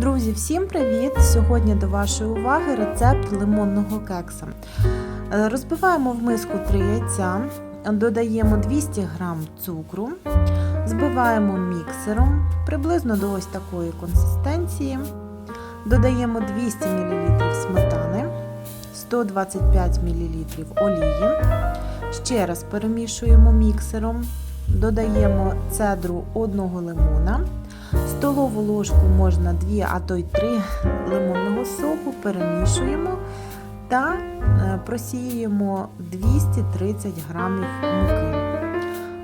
Друзі, всім привіт! Сьогодні до вашої уваги рецепт лимонного кекса. Е, Розбиваємо в миску 3 яйця, додаємо 200 г цукру, збиваємо міксером приблизно до ось такої консистенції. Додаємо 200 мл сметани, 125 мл олії. Ще раз перемішуємо міксером, додаємо цедру одного лимона. Столову ложку можна 2, а то й 3 лимонного соку перемішуємо та е, просіюємо 230 грамів муки.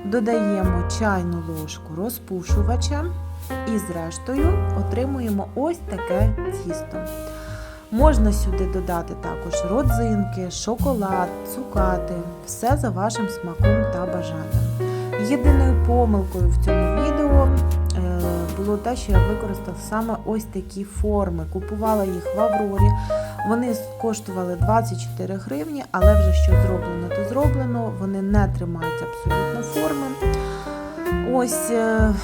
Додаємо чайну ложку розпушувача і зрештою отримуємо ось таке тісто. Можна сюди додати також родзинки, шоколад, цукати, все за вашим смаком та бажанням. Єдиною помилкою в цьому відео було те, що я використала саме ось такі форми. Купувала їх в Аврорі. Вони коштували 24 гривні, але вже що зроблено, то зроблено. Вони не тримають абсолютно форми. Ось е,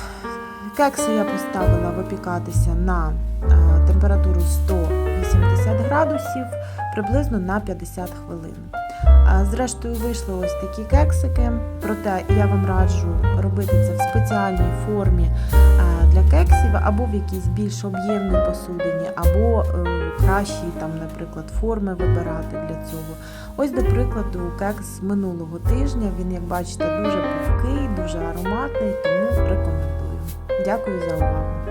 кекси я поставила випікатися на е, температуру 180 градусів приблизно на 50 хвилин. Зрештою, вийшли ось такі кексики, проте я вам раджу робити це в спеціальній формі для кексів, або в якійсь більш об'ємній посудині, або е, кращі, там, наприклад, форми вибирати для цього. Ось, до прикладу, кекс минулого тижня. Він, як бачите, дуже пухкий, дуже ароматний, тому рекомендую. Дякую за увагу!